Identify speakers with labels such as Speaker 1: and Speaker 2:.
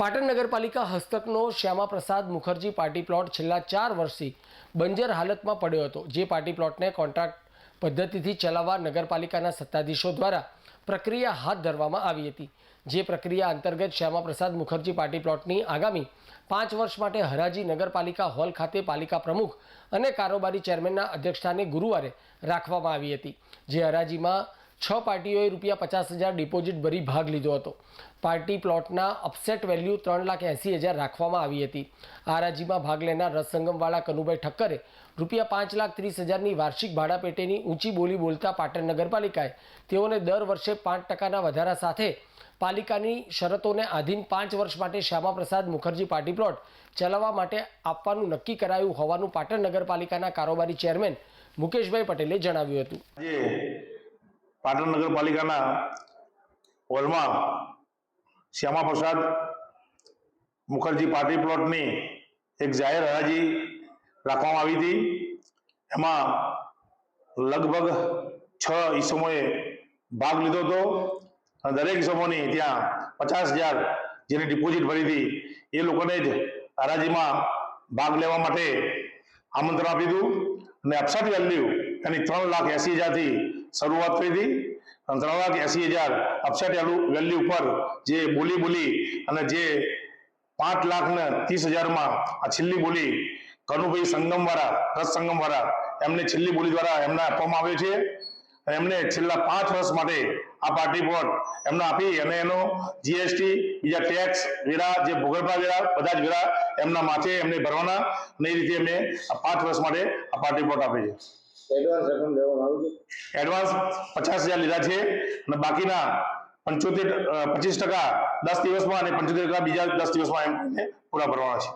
Speaker 1: પાટણ નગરપાલિકા હસ્તકનો Shyamaprasad Mukherjee party plot છેલ્લા ચાર વર્ષથી બંજર હાલતમાં પડ્યો હતો. જે પાર્ટી પ્લોટને કોન્ટ્રાક્ટ પદ્ધતિથી ચલાવવા નગરપાલિકાના સત્તાધીશો દ્વારા પ્રક્રિયા હાથ ધરવામાં આવી હતી. જે પ્રક્રિયા અંતર્ગત શ્યામાપ્રસાદ મુખર્જી પાર્ટી પ્લોટની આગામી પાંચ વર્ષ માટે હરાજી નગરપાલિકા હોલ ખાતે પાલિકા પ્રમુખ અને કારોબારી ચેરમેનના અધ્યક્ષસ્થાને ગુરુવારે રાખવામાં આવી હતી. જે હરાજીમાં છ પાર્ટીઓએ રૂપિયા પચાસ હજાર ડિપોઝિટ ભરી ભાગ લીધો હતો. પાર્ટી પ્લોટના અપસેટ વેલ્યુ ત્રણ લાખ એંસી હજાર રાખવામાં આવી હતી. આરાજીમાં ભાગ લેનાર રસસંગમવાળા કનુભાઈ ઠક્કરે રૂપિયા પાંચ લાખ ત્રીસ હજારની વાર્ષિક ભાડા પેટેની ઊંચી બોલી બોલતા પાટણ નગરપાલિકાએ તેઓને દર વર્ષે પાંચ ટકાના વધારા સાથે પાલિકાની શરતોને આધીન પાંચ વર્ષ માટે શ્યામાપ્રસાદ મુખર્જી પાર્ટી પ્લોટ ચલાવવા માટે આપવાનું નક્કી કરાયું હોવાનું પાટણ નગરપાલિકાના કારોબારી ચેરમેન મુકેશભાઈ પટેલે જણાવ્યું હતું.
Speaker 2: પાટણ નગરપાલિકાના હોલમાં શ્યામાપ્રસાદ મુખર્જી પાર્ટી પ્લોટની એક જાહેર હરાજી રાખવામાં આવી હતી. એમાં લગભગ છ ઈસમોએ ભાગ લીધો હતો અને દરેક ઈસમોની ત્યાં પચાસ હજાર જેની ડિપોઝિટ ભરી હતી, એ લોકોને જ હરાજીમાં ભાગ લેવા માટે આમંત્રણ આપ્યું હતું. અને અપસાટ વેલ્યુ એની ત્રણ લાખ એસી હજારથી શરૂઆત કરી હતી. અને ત્રણ લાખ એસી હજાર અપસેટ વેલ્યુ ઉપર જે બોલી બોલી અને જે પાંચ લાખ ને ત્રીસ હજારમાં આ છેલ્લી બોલી કનુભાઈ સંગમવાળા રસ સંગમવાળા એમને છેલ્લી બોલી દ્વારા એમને આપવામાં આવે છે. અને એમને છેલ્લા પાંચ વર્ષ માટે આ પાર્ટી પ્લોટ એમને આપી અને એનો જીએસટી બીજા ટેક્સ વેરા, જે ભૂગર્ભા વેરા, બધા જ વેરા એમના માથે એમને ભરવાના. અને એ રીતે એમને આ પાંચ વર્ષ માટે આ પાર્ટી પ્લોટ આપે છે.
Speaker 3: એડવાન્સ રકમ લેવામાં આવી છે.
Speaker 2: એડવાન્સ પચાસ હજાર લીધા છે અને બાકીના પંચોતેર પચીસ ટકા દસ દિવસમાં અને પંચોતેર ટકા બીજા દસ દિવસમાં એમ પૂરા ભરવાના છે.